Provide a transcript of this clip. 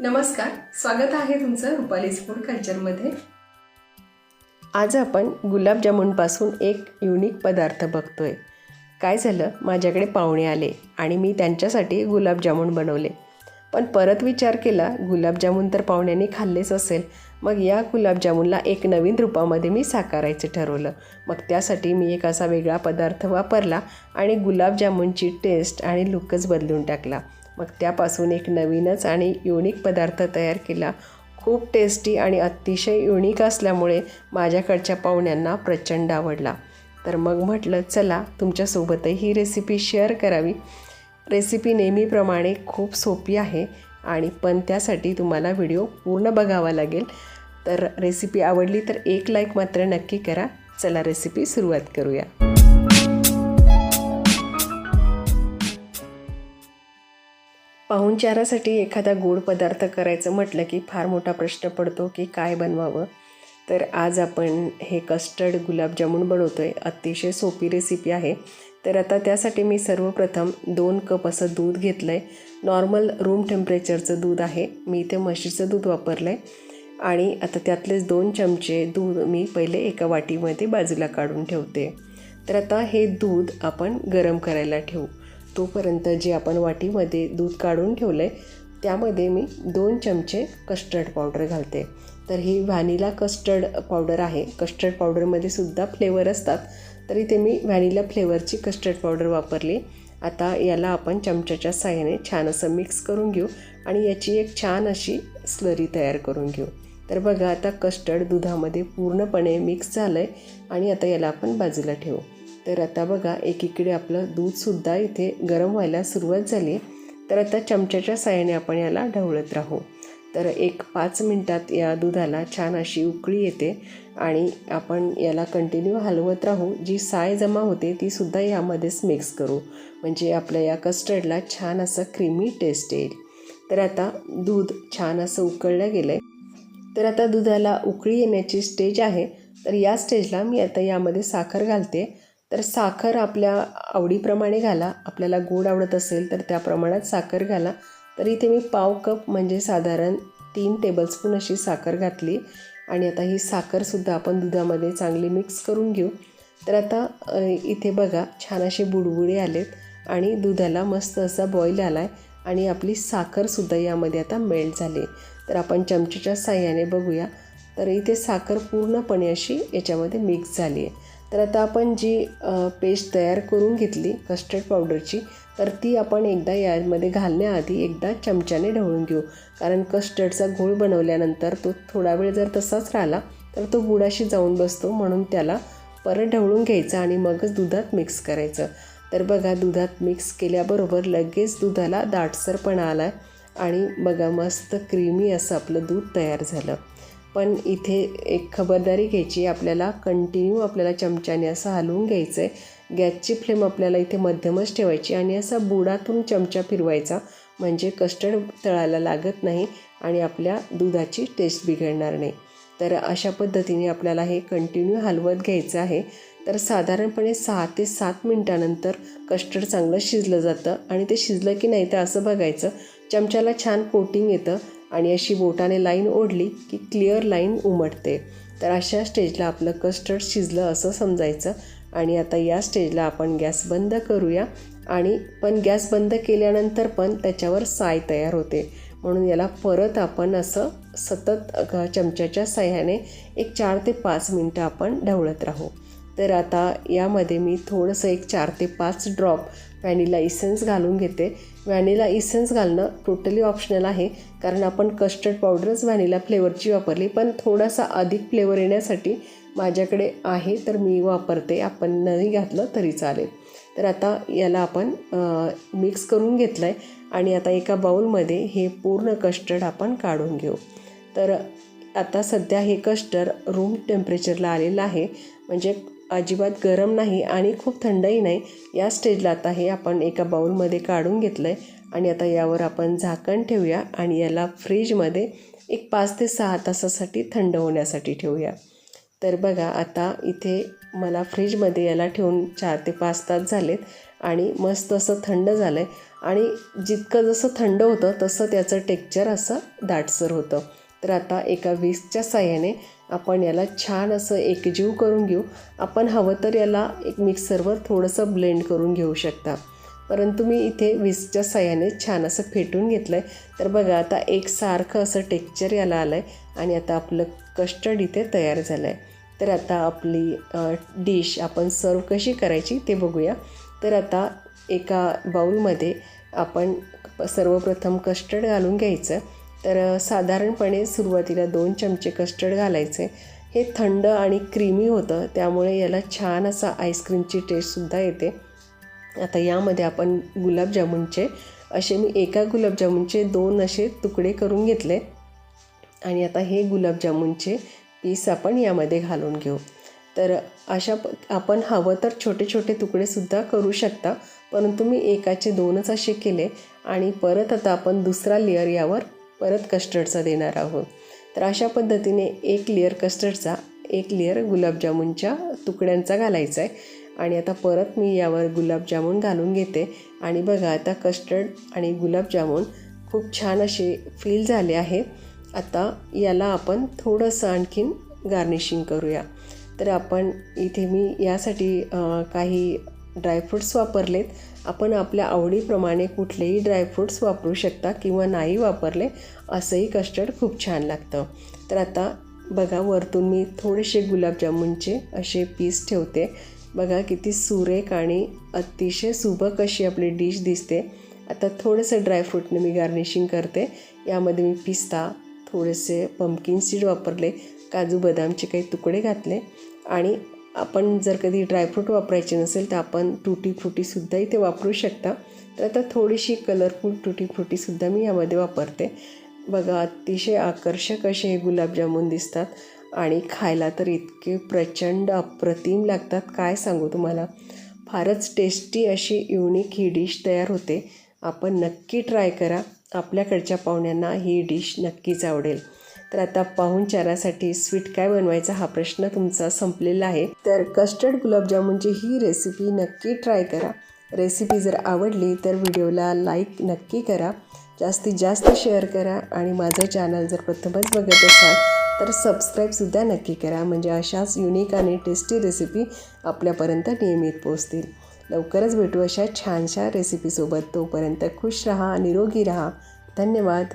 नमस्कार स्वागत आहे तुमचं रुपालीज फूड कल्चरमध्ये. आज आपण गुलाबजामुनपासून एक युनिक पदार्थ बघतोय. काय झालं? माझ्याकडे पाहुणे आले आणि मी त्यांच्यासाठी गुलाबजामुन बनवले. पण परत विचार केला गुलाबजामुन तर पाहुण्यांनी खाल्लेच असेल. मग या गुलाबजामुनला एक नवीन रूपामध्ये मी साकारायचं ठरवलं. मग त्यासाठी मी एक असा वेगळा पदार्थ वापरला आणि गुलाबजामुनची टेस्ट आणि लुकच बदलून टाकला. मग त्यापासून एक नवीनच आणि युनिक पदार्थ तयार केला. खूप टेस्टी आणि अतिशय युनिक असल्यामुळे माझ्याकडच्या पाहुण्यांना प्रचंड आवडला. तर मग म्हटलं चला तुमच्यासोबतही ही रेसिपी शेअर करावी. रेसिपी नेहमीप्रमाणे खूप सोपी आहे आणि पण त्यासाठी तुम्हाला व्हिडिओ पूर्ण बघावा लागेल. तर रेसिपी आवडली तर एक लाईक मात्र नक्की करा. चला रेसिपी सुरुवात करूया. पाहुणचारासाठी एखादा गोड पदार्थ करायचं म्हटलं की फार मोठा प्रश्न पडतो की काय बनवावं? तर आज आपण हे कस्टर्ड गुलाबजामुन बनवतो आहे अतिशय सोपी रेसिपी आहे. तर आता त्यासाठी मी सर्वप्रथम दोन कप असं दूध घेतलं आहे नॉर्मल रूम टेम्परेचरचं दूध आहे. मी इथे म्हशीचं दूध वापरलं आहे आणि आता त्यातलेच दोन चमचे दूध मी पहिले एका वाटीमध्ये बाजूला काढून ठेवते. तर आता हे दूध आपण गरम करायला ठेवू. तोपर्यंत जे आपण वाटीमध्ये दूध काढून ठेवलं आहे त्यामध्ये मी दोन चमचे कस्टर्ड पावडर घालते. तर ही व्हॅनिला कस्टर्ड पावडर आहे. कस्टर्ड पावडरमध्ये सुद्धा फ्लेवर असतात. तरी ते मी व्हॅनिला फ्लेवरची कस्टर्ड पावडर वापरली. आता याला आपण चमच्याच्या साह्याने छान असं मिक्स करून घेऊ आणि याची एक छान अशी स्लरी तयार करून घेऊ. तर बघा आता कस्टर्ड दुधामध्ये पूर्णपणे मिक्स झालं आहे आणि आता याला आपण बाजूला ठेवू. तर आता बघा एकीकडे आपलं दूधसुद्धा इथे गरम व्हायला सुरुवात झाली तर आता चमच्याच्या साह्याने आपण याला ढवळत राहू. तर एक पाच मिनटात या दुधाला छान अशी उकळी येते आणि आपण याला कंटिन्यू हलवत राहू. जी साय जमा होते ती सुद्धा यामध्येच मिक्स करू. म्हणजे आपल्या या कस्टर्डला छान असं क्रीमी टेस्ट येईल. तर आता दूध छान असं उकळलं गेलं आहे तर आता दुधाला उकळी येण्याची स्टेज आहे. तर या स्टेजला मी आता यामध्ये साखर घालते. तर साखर आपल्या आवडीप्रमाणे घाला. आपल्याला गोड आवडत असेल तर त्या प्रमाणात साखर घाला. तर इथे मी पाव कप म्हणजे साधारण तीन टेबलस्पून अशी साखर घातली. आणि आता ही साखरसुद्धा आपण दुधामध्ये चांगली मिक्स करून घेऊ. तर आता इथे बघा छान असे बुडबुडे आलेत. आणि दुधाला मस्त असा बॉईल आला आहे आणि आपली साखरसुद्धा यामध्ये आता मेल्ट झाली. तर आपण चमच्याच्या साह्याने बघूया. तर इथे साखर पूर्णपणे अशी याच्यामध्ये मिक्स झाली आहे तर आता आपण जी पेस्ट तयार करून घेतली कस्टर्ड पावडरची तर ती आपण एकदा यामध्ये घालण्याआधी एकदा चमच्याने ढवळून घेऊ. कारण कस्टर्डचा घोळ बनवल्यानंतर तो थोडा वेळ जर तसाच राहिला तर तो गुडाशी जाऊन बसतो. म्हणून त्याला परत ढवळून घ्यायचा आणि मगच दुधात मिक्स करायचं. तर बघा दुधात मिक्स केल्याबरोबर लगेच दुधाला दाटसरपणा आला आणि बघा मस्त क्रीमी असं आपलं दूध तयार झालं. पण इथे एक खबरदारी घ्यायची आपल्याला कंटिन्यू आपल्याला चमच्याने असं हलवून घ्यायचं आहे गॅसची फ्लेम आपल्याला इथे मध्यमच ठेवायची आणि असा बुडातून चमचा फिरवायचा म्हणजे कस्टर्ड तळायला लागत नाही आणि आपल्या दुधाची टेस्ट बिघडणार नाही. तर अशा पद्धतीने आपल्याला हे कंटिन्यू हलवत घ्यायचं आहे. तर साधारणपणे सहा ते सात मिनटानंतर कस्टर्ड चांगलं शिजलं जातं आणि ते शिजलं की नाही तर असं बघायचं. चमच्याला छान कोटिंग येतं. आणि अशी बोटाने लाईन ओढली की क्लिअर लाईन उमटते. तर अशा स्टेजला आपलं कस्टर्ड शिजलं असं समजायचं आणि आता या स्टेजला आपण गॅस बंद करूया आणि पण गॅस बंद केल्यानंतर पण त्याच्यावर साय तयार होते. म्हणून याला परत आपण असं सतत चमच्याच्या साह्याने एक चार ते पाच मिनटं आपण ढवळत राहू. तर आता यामध्ये मी थोडंसं एक चार ते पाच ड्रॉप व्हॅनिला इसेन्स घालून घेते. व्हॅनिला इसेन्स घालणं टोटली ऑप्शनल आहे कारण आपण कस्टर्ड पावडरच व्हॅनिला फ्लेवरची वापरली पण थोडासा अधिक फ्लेवर येण्यासाठी माझ्याकडे आहे तर मी वापरते. आपण नाही घातलं तरी चालेल. तर आता याला आपण मिक्स करून घेतलं आहे आणि आता एका बाऊलमध्ये हे पूर्ण कस्टर्ड आपण काढून घेऊ. तर आता सध्या हे कस्टर्ड रूम टेम्परेचरला आलेलं आहे. म्हणजे अजिबात गरम नाही आणि खूप थंडही नाही. या स्टेजला आता हे आपण एका बाऊलमध्ये काढून घेतलं आहे आणि आता यावर आपण झाकण ठेवूया आणि याला फ्रीजमध्ये एक पाच ते सहा तासासाठी थंड होण्यासाठी ठेवूया. तर बघा आता इथे मला फ्रीजमध्ये याला ठेवून चार ते पाच तास झालेत आणि मस्त असं थंड झालं आहे आणि जितकं जसं थंड होतं तसं त्याचं टेक्चर असं दाटसर होतं. तर आता एका विस्कच्या साह्याने आपण याला छान असं एकजीव करून घेऊ. आपण हवं तर याला एक मिक्सरवर थोडंसं ब्लेंड करून घेऊ शकता. परंतु मी इथे विस्कच्या साह्याने छान असं फेटून घेतलं आहे तर बघा आता एक सारखं असं टेक्चर याला आलं आहे आणि आता आपलं कस्टर्ड इथे तयार झालं आहे तर आता आपली डिश आपण सर्व कशी करायची ते बघूया. तर आता एका बाऊलमध्ये आपण सर्वप्रथम कस्टर्ड घालून घ्यायचं. तर साधारणपणे सुरुवातीला दोन चमचे कस्टर्ड घालायचे. हे थंड आणि क्रीमी होतं त्यामुळे याला छान असा आईस्क्रीमची टेस्टसुद्धा येते. आता यामध्ये आपण गुलाबजामुनचे असे मी एका गुलाबजामुनचे दोन असे तुकडे करून घेतले. आणि आता हे गुलाबजामुनचे पीस आपण यामध्ये घालून घेऊ. तर अशा प आपण हवं तर छोटे छोटे तुकडेसुद्धा करू शकता परंतु मी एकाचे दोनच असे केले. आणि परत आता आपण दुसरा लेअर यावर परत कस्टर्डचा देणार आहोत. तर अशा पद्धतीने एक लेअर कस्टर्डचा एक लेअर गुलाबजामुनच्या तुकड्यांचा घालायचा आहे आणि आता परत मी यावर गुलाबजामुन घालून घेते. आणि बघा आता कस्टर्ड आणि गुलाबजामुन खूप छान असे फील झाले आहे. आता याला आपण थोडंसं आणखीन गार्निशिंग करूया. तर आपण इथे मी यासाठी काही ड्रायफ्रूट्स वापरलेत. आपण आपल्या आवडीप्रमाणे कुठलेही ड्रायफ्रूट्स वापरू शकता किंवा नाही वापरले असंही कस्टर्ड खूप छान लागतं. तर आता बघा वरतून मी थोडेसे गुलाबजामुनचे असे पीस ठेवते. बघा किती सुरेख आणि अतिशय सुबक अशी आपली डिश दिसते. आता थोडंसं ड्रायफ्रूटने मी गार्निशिंग करते. यामध्ये मी पिस्ता थोडेसे पंपकिन सीड वापरले काजू बदामचे काही तुकडे घातले आणि आपण जर कधी ड्रायफ्रूट वापरायचे नसेल तर आपण टुटी फ्रुटीसुद्धा इथे वापरू शकता. तर आता थोडीशी कलरफुल टुटी फ्रुटीसुद्धा मी यामध्ये वापरते. बघा अतिशय आकर्षक असे हे गुलाबजामुन दिसतात आणि खायला तर इतके प्रचंड अप्रतिम लागतात. काय सांगू तुम्हाला? फारच टेस्टी अशी युनिक ही डिश तयार होते. आपण नक्की ट्राय करा. आपल्याकडच्या पाहुण्यांना ही डिश नक्कीच आवडेल. तर आता पाहुणचारासाठी स्वीट काय बनवायचा हा प्रश्न तुमचा संपलेला आहे. तर कस्टर्ड गुलाबजामुनची ही रेसिपी नक्की ट्राय करा. रेसिपी जर आवडली तर व्हिडिओला लाईक नक्की करा. जास्तीत जास्त शेअर करा आणि माझं चॅनल जर प्रथमच बघत असाल तर सबस्क्राईबसुद्धा नक्की करा. म्हणजे अशाच युनिक आणि टेस्टी रेसिपी आपल्यापर्यंत नियमित पोचतील लवकरच भेटू अशा छानशा रेसिपीसोबत तोपर्यंत खुश रहा निरोगी रहा. धन्यवाद.